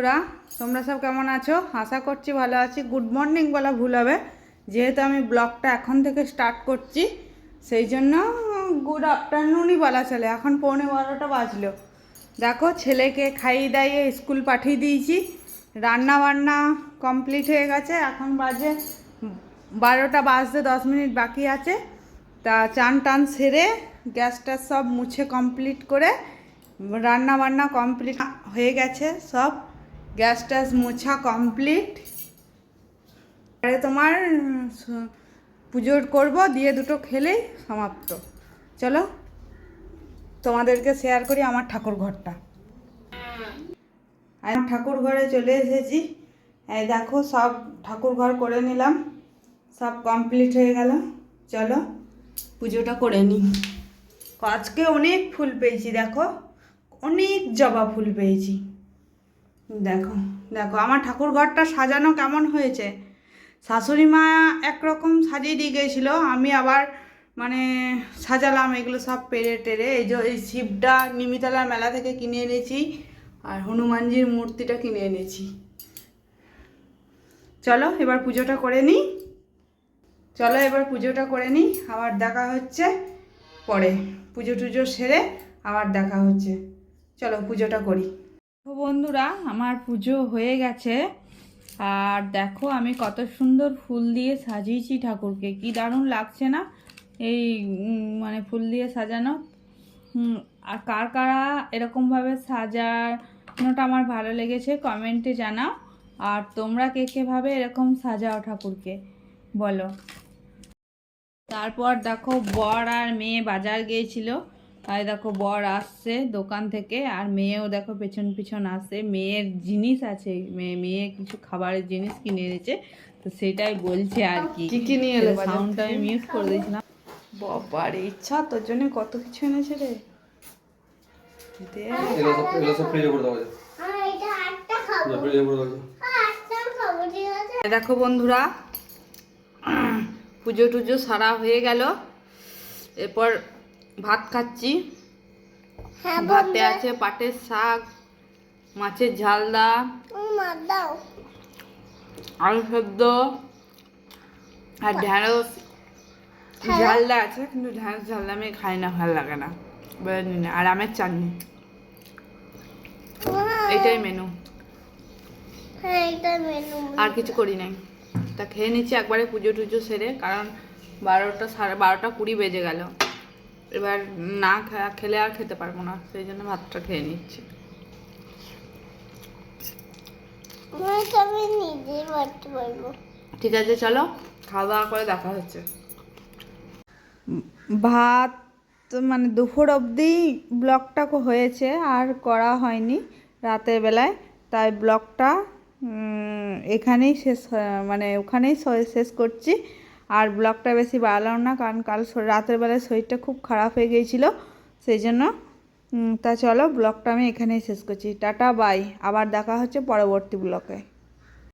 বন্ধুরা, তোমরা সব কেমন আছো? আশা করছি ভালো আছি। গুড মর্নিং বলা ভুল হবে। যেহেতু আমি ব্লগটা এখন থেকে স্টার্ট করছি, সেই জন্য গুড আফটারনুনই বলা চলে। এখন পৌনে বারোটা বাজলো। দেখো, ছেলেকে খাইয়ে দাইয়ে স্কুল পাঠিয়ে দিয়েছি। রান্না বান্না কমপ্লিট হয়ে গেছে। এখন বাজে বারোটা বাজতে দশ মিনিট বাকি আছে। তা চান টান সেরে গ্যাসটা সব মুছে কমপ্লিট করে রান্না বান্না কমপ্লিট হয়ে গেছে সব। গ্যাস ট্যাস মোছা কমপ্লিট আরে তোমার উম, স- পুজো করব দিয়ে দুটো খেলেই সমাপ্ত। চলো তোমাদেরকে শেয়ার করি আমার ঠাকুর ঘরটা। আমি ঠাকুর ঘরে চলে এসেছি। এই দেখো সব ঠাকুর ঘর করে নিলাম। সব কমপ্লিট হয়ে গেল। চলো পুজোটা করে নিই। আজকে অনেক ফুল পেয়েছি দেখো। অনেক জবা ফুল পেয়েছি। দেখো দেখো, আমার ঠাকুর ঘরটা সাজানো কেমন হয়েছে। শাশুড়ি মা একরকম সাজিয়ে দিয়ে গিয়েছিল, আমি আবার মানে সাজালাম, এগুলো সব পেরে টেরে, এই যে এই শিবটা নিমিতলার মেলা থেকে কিনে এনেছি, আর হনুমানজির মূর্তিটা কিনে এনেছি। চলো, এবার পুজোটা করে নিই। চলো, এবার পুজোটা করে নিই, আবার দেখা হচ্ছে পরে। পুজো টুজো সেরে আবার দেখা হচ্ছে। চলো, পুজোটা করি। তো বন্ধুরা, আমার পুজো হয়ে গেছে। আর দেখো, আমি কত সুন্দর ফুল দিয়ে সাজিয়েছি ঠাকুরকে। কি দারুণ লাগছে না? এই মানে ফুল দিয়ে সাজানো। আর কার কারা এরকমভাবে সাজানোটা আমার ভালো লেগেছে, কমেন্টে জানাও। আর তোমরা কে কেভাবে এরকম সাজাও ঠাকুরকে, বলো। তারপর দেখো, বর আর মেয়ে বাজার গিয়েছিল। আর দেখো বর আসছে দোকান থেকে আর মেয়েও দেখো পেছন পিছন আসে মেয়ের জিনিস আছে মেয়ে মেয়ে কিছু খাবারের জিনিস কিনে এনেছে তো সেটাই বলছে আর কি। কি কি নিয়ে এলো সাউন্ডটা আমি মিউট করে দিয়েছিলাম। বাবার ইচ্ছা তোর জন্য কত কিছু এনেছে রে। দেখো বন্ধুরা পুজো টুজো সারা হয়ে গেল। এরপর ভাত খাচ্ছি। ভাতে আছে পাটের শাক মাছের ঝালদা আলু সেদ্ধ আর ঢ্যাঁড়স। ঝালদা আছে কিন্তু ঢ্যাঁড়স ঝালদা আমি খাই না ভালো লাগে না। বেরোনি না। আর আমের চাটনি। এটাই মেনু আর কিছু করি নাই। তা খেয়ে নিচ্ছি একবারে পুজো টুজো সেরে কারণ বারোটা সাড়ে বারোটা কুড়ি বেজে গেল। এবার না খেলে আর খেতে পারব না সেই জন্য ভাতটা খেয়ে নিচ্ছি। ঠিক আছে চলো খাওয়া দাওয়া করে দেখা হচ্ছে। ভাত মানে দুপুর অবধি ব্লগটা কো- হয়েছে আর করা হয়নি রাতের বেলায়। তাই ব্লগটা উম, এখানেই শেষ মানে ওখানেই শেষ করছি। আর ব্লগটা বেশি বাড়ালাম না, কারণ কাল রাতের বেলায় শরীরটা খুব খারাপ হয়ে গিয়েছিল, সেই জন্য তা চলো, ব্লগটা আমি এখানেই শেষ করছি। টাটা, বাই। আবার দেখা হচ্ছে পরবর্তী ব্লগে।